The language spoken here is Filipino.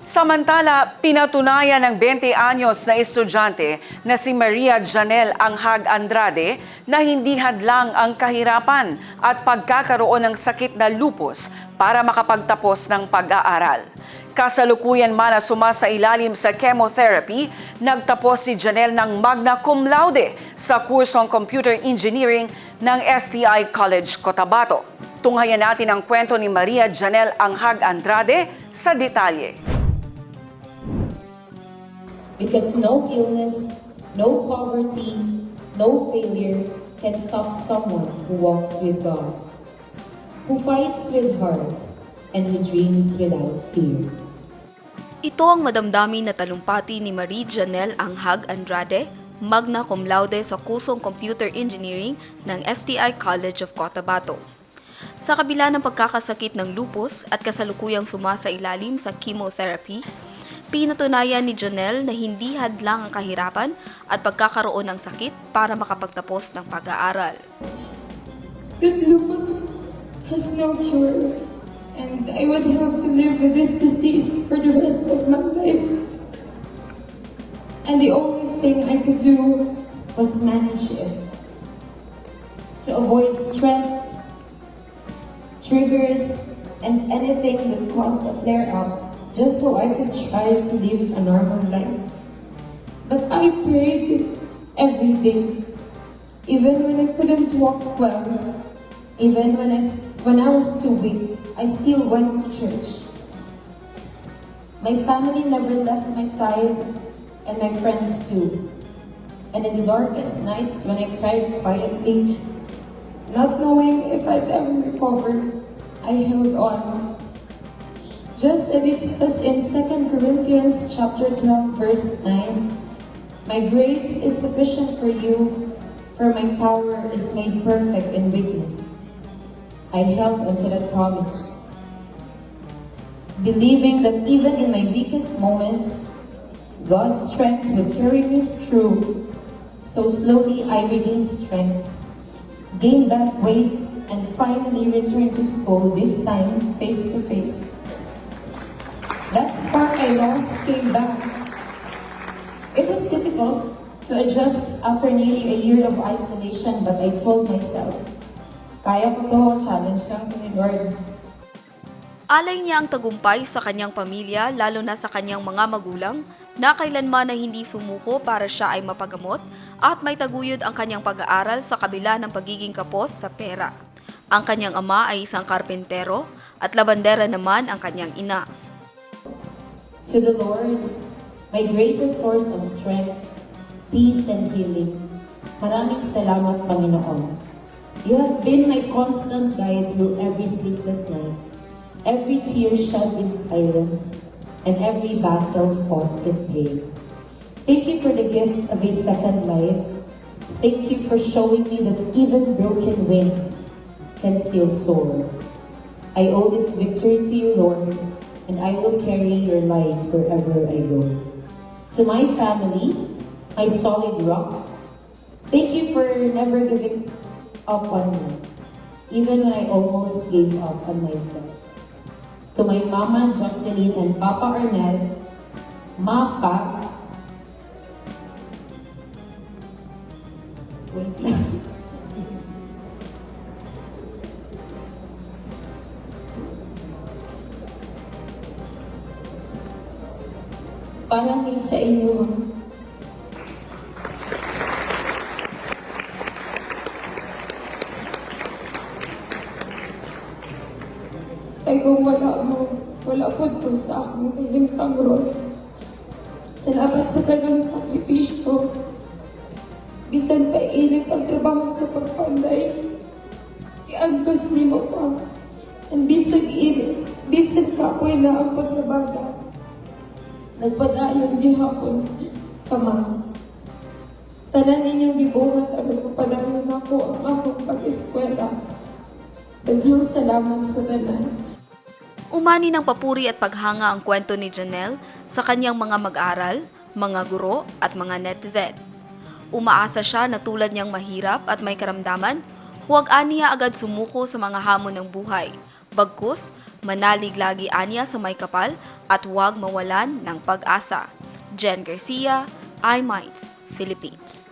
Samantala, pinatunayan ng 20 anyos na estudyante na si Maria Janel Anghag Andrade na hindi hadlang ang kahirapan at pagkakaroon ng sakit na lupus para makapagtapos ng pag-aaral. Kasalukuyan man na sumasa ilalim sa chemotherapy, nagtapos si Janelle ng magna cum laude sa kursong Computer Engineering ng STI College Cotabato. Tunghayan natin ang kwento ni Maria Janelle Anghag Andrade sa detalye. Because no illness, no poverty, no failure can stop someone who walks with God, who fights with heart, and who dreams without fear. Ito ang madamdamin na talumpati ni Marie Janelle Anghag Andrade, magna cum laude sa kusong Computer Engineering ng STI College of Cotabato. Sa kabila ng pagkakasakit ng lupus at kasalukuyang sumasa ilalim sa chemotherapy, pinatunayan ni Janelle na hindi hadlang ang kahirapan at pagkakaroon ng sakit para makapagtapos ng pag-aaral. This lupus has no cure, and I would have to live with this disease for the rest of my life. And the only thing I could do was manage it. To avoid stress, triggers, and anything that caused a flare up, just so I could try to live a normal life. But I prayed every day, even when I couldn't walk well, even when I, when I was too weak, I still went to church. My family never left my side, and my friends too. And in the darkest nights when I cried quietly, not knowing if I'd ever recover, I held on. Just as it says in 2 Corinthians chapter 12, verse 9, My grace is sufficient for you, for my power is made perfect in weakness. I held onto that promise, believing that even in my weakest moments, God's strength would carry me through. So slowly I regained strength, gained back weight, and finally returned to school, this time face to face. That spark I lost came back. It was difficult to adjust after nearly a year of isolation, but I told myself, kaya ko to, challenge lang to ni Lord. Alay niya ang tagumpay sa kanyang pamilya lalo na sa kanyang mga magulang na kailanman na hindi sumuko para siya ay mapagamot at may taguyod ang kanyang pag-aaral sa kabila ng pagiging kapos sa pera. Ang kanyang ama ay isang karpentero at labandera naman ang kanyang ina. To the Lord, my greatest source of strength, peace, and healing, maraming salamat, Panginoon. You have been my constant guide through every sleepless night, every tear shed in silence, and every battle fought in pain. Thank you for the gift of a second life. Thank you for showing me that even broken wings can still soar. I owe this victory to you, Lord, and I will carry your light wherever I go. To my family, my solid rock, thank you for never giving up on me, even when I almost gave up on myself. To my mama, Jocelyn, and Papa Arnel, Mapa, wait may sa inyo. Ay kung wala mo, wala po po sa akong kahintang ron. Salamat sa kanyang sakripisyo. Bisan pa ilig ang trabaho sa pagpanday. Iagdos ni mo pa. Ang bisag ilig, bisag kapoy na ang pagtrabaho. Nagpadayon gihapon, Pama. Tanan ninyong gibuhat ang nagpapadayon ako ang akong pag-eskwela. Daghang salamat sa tanan. Umani ng papuri at paghanga ang kwento ni Janelle sa kanyang mga mag-aral, mga guro at mga netizen. Umaasa siya na tulad niyang mahirap at may karamdaman, huwag aniya agad sumuko sa mga hamon ng buhay. Bagkus, manalig lagi anya sa may kapal at huwag mawalan ng pag-asa. Jen Garcia, iMinds, Philippines.